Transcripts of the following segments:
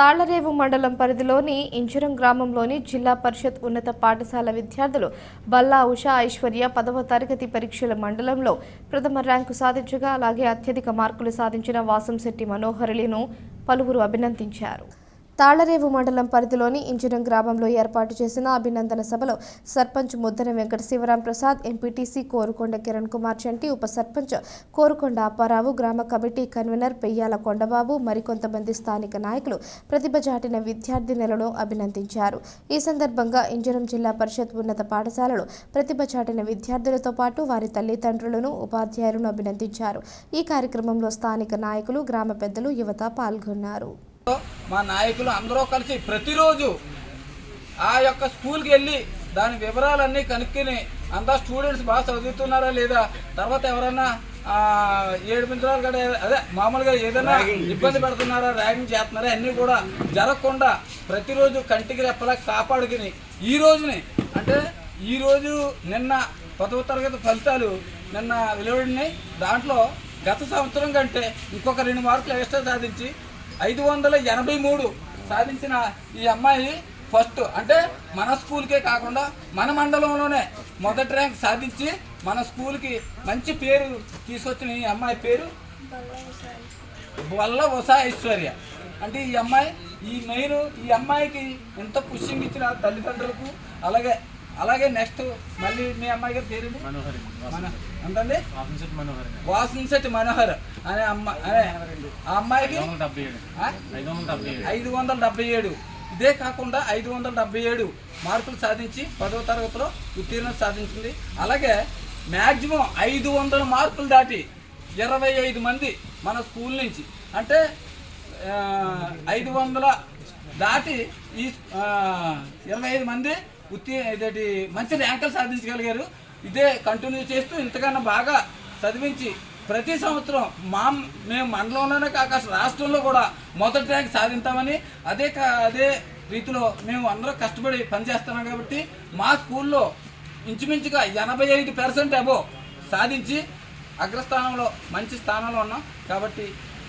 తాళ్ళరేవు మండలం పరిధిలోని ఇంచురం గ్రామంలోని జిల్లా పరిషత్ ఉన్నత పాఠశాల విద్యార్థులు బల్లా ఉషా ఐశ్వర్య పదవ తరగతి పరీక్షల మండలంలో ప్రథమ ర్యాంకు సాధించగా అలాగే అత్యధిక మార్కులు సాధించిన వాసంశెట్టి మనోహరులను పలువురు అభినందించారు. తాళ్ళరేవు మండలం పరిధిలోని ఇంజనం గ్రామంలో ఏర్పాటు చేసిన అభినందన సభలో సర్పంచ్ ముద్దన వెంకట శివరాం ప్రసాద్ ఎంపీటీసీ కోరుకొండ కిరణ్ కుమార్ చంటి ఉప సర్పంచ్ కోరుకొండ అప్పారావు గ్రామ కమిటీ కన్వీనర్ పెయ్యాల కొండబాబు మరికొంతమంది స్థానిక నాయకులు ప్రతిభ చాటిన విద్యార్థినులను అభినందించారు. ఈ సందర్భంగా ఇంజనం జిల్లా పరిషత్ ఉన్నత పాఠశాలలో ప్రతిభ చాటిన విద్యార్థులతో పాటు వారి తల్లిదండ్రులను ఉపాధ్యాయులను అభినందించారు. ఈ కార్యక్రమంలో స్థానిక నాయకులు గ్రామ పెద్దలు యువత పాల్గొన్నారు. మా నాయకులు అందరూ కలిసి ప్రతిరోజు ఆ యొక్క స్కూల్కి వెళ్ళి దాని వివరాలన్నీ కనుక్కొని అంతా స్టూడెంట్స్ బాగా చదువుతున్నారా లేదా? తర్వాత ఎవరైనా ఆ, ఏడిపించడాలు కూడా అదే మామూలుగా ఏదైనా ఇబ్బంది పెడుతున్నారా ర్యాగింగ్ చేస్తున్నారా అన్నీ కూడా జరగకుండా ప్రతిరోజు కంటికి రెప్పలా కాపాడుకుని ఈ రోజుని అంటే ఈ రోజు నిన్న పదవ తరగతి ఫలితాలు నిన్న వెలువడినాయి. దాంట్లో గత సంవత్సరం కంటే ఇంకొక రెండు మార్కులు ఎక్స్ట్రా సాధించి ఐదు వందల ఎనభై మూడు సాధించిన ఈ అమ్మాయి ఫస్ట్. అంటే మన స్కూల్కే కాకుండా మన మండలంలోనే మొదటి ర్యాంక్ సాధించి మన స్కూల్కి మంచి పేరు తీసుకొచ్చిన ఈ అమ్మాయి పేరు వల్ల వసా ఐశ్వర్య. అంటే ఈ అమ్మాయి ఈ మెయిన్ ఈ అమ్మాయికి ఎంత పుష్యింగ్ ఇచ్చిన తల్లిదండ్రులకు అలాగే అలాగే నెక్స్ట్ మళ్ళీ మీ అమ్మాయి గారి పేరు మన ఎంతండి? వాసంశెట్టి మనోహర్ అనే అమ్మ అనే ఆ అమ్మాయికి? ఐదు వందల డెబ్బై ఏడు. ఇదే కాకుండా ఐదు వందల డెబ్బై ఏడు మార్కులు సాధించి పదవ తరగతిలో ఉత్తీర్ణత సాధించింది. అలాగే మ్యాక్సిమం ఐదు వందల మార్కులు దాటి ఇరవై ఐదు మంది మన స్కూల్ నుంచి. అంటే ఐదు వందల దాటి ఈ ఇరవై ఐదు మంది ఉత్తి మంచి ర్యాంకులు సాధించగలిగారు. ఇదే కంటిన్యూ చేస్తూ ఇంతకన్నా బాగా చదివించి ప్రతి సంవత్సరం మా మేము మండలంలోనే కాక రాష్ట్రంలో కూడా మొదటి ర్యాంక్ సాధిస్తామని అదే కా- అదే రీతిలో మేము అందరూ కష్టపడి పనిచేస్తున్నాం కాబట్టి మా స్కూల్లో ఇంచుమించుగా ఎనభై ఐదు పర్సెంట్ అబో సాధించి అగ్రస్థానంలో మంచి స్థానంలో ఉన్నాం. కాబట్టి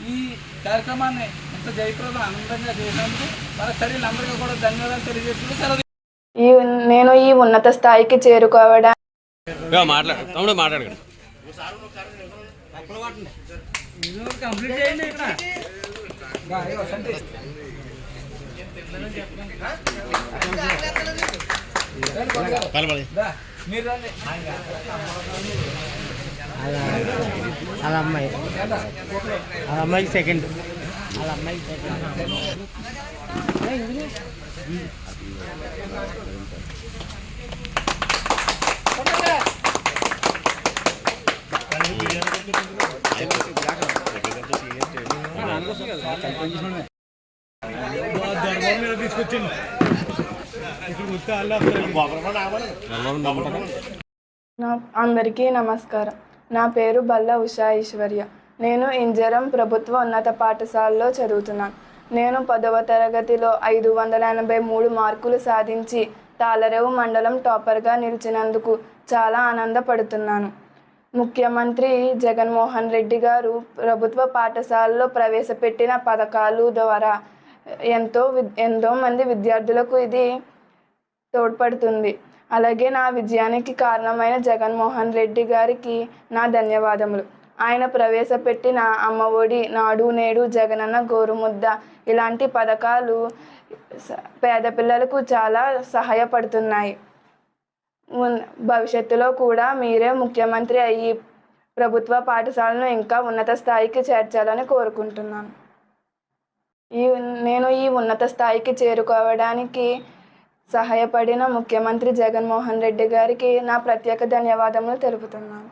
ఈ కార్యక్రమాన్ని ఇంత జయప్రదం ఆనందంగా చేసినందుకు మన శరీరం అందరికీ కూడా ధన్యవాదాలు తెలియజేసుకుంటూ సెలవు నేను ఈ ఉన్నత స్థాయికి చేరుకోవడానికి మాట్లాడు. అమ్మాయి అమ్మాయికి సెకండ్ వాళ్ళ అమ్మాయికి సెకండ్ అందరికీ నమస్కారం. నా పేరు బల్ల ఉషా ఈశ్వర్య నేను ఇంజరం ప్రభుత్వ ఉన్నత పాఠశాలలో చదువుతున్నాను. నేను పదవ తరగతిలో ఐదు వందల ఎనభై మూడు మార్కులు సాధించి తాలరేవు మండలం టాపర్గా నిలిచినందుకు చాలా ఆనందపడుతున్నాను. ముఖ్యమంత్రి జగన్మోహన్ రెడ్డి గారు ప్రభుత్వ పాఠశాలలో ప్రవేశపెట్టిన పథకాలు ద్వారా ఎంతో ఎంతో మంది విద్యార్థులకు ఇది తోడ్పడుతుంది. అలాగే నా విజయానికి కారణమైన జగన్మోహన్ రెడ్డి గారికి నా ధన్యవాదములు. ఆయన ప్రవేశపెట్టిన అమ్మఒడి నాడు నేడు జగనన్న గోరుముద్ద ఇలాంటి పథకాలు పేద పిల్లలకు చాలా సహాయపడుతున్నాయి. భవిష్యత్తులో కూడా మీరే ముఖ్యమంత్రి అయ్యి ప్రభుత్వ పాఠశాలను ఇంకా ఉన్నత స్థాయికి చేర్చాలని కోరుకుంటున్నాను. ఈ నేను ఈ ఉన్నత స్థాయికి చేరుకోవడానికి సహాయపడిన ముఖ్యమంత్రి జగన్మోహన్ రెడ్డి గారికి నా ప్రత్యేక ధన్యవాదములు తెలుపుతున్నాను.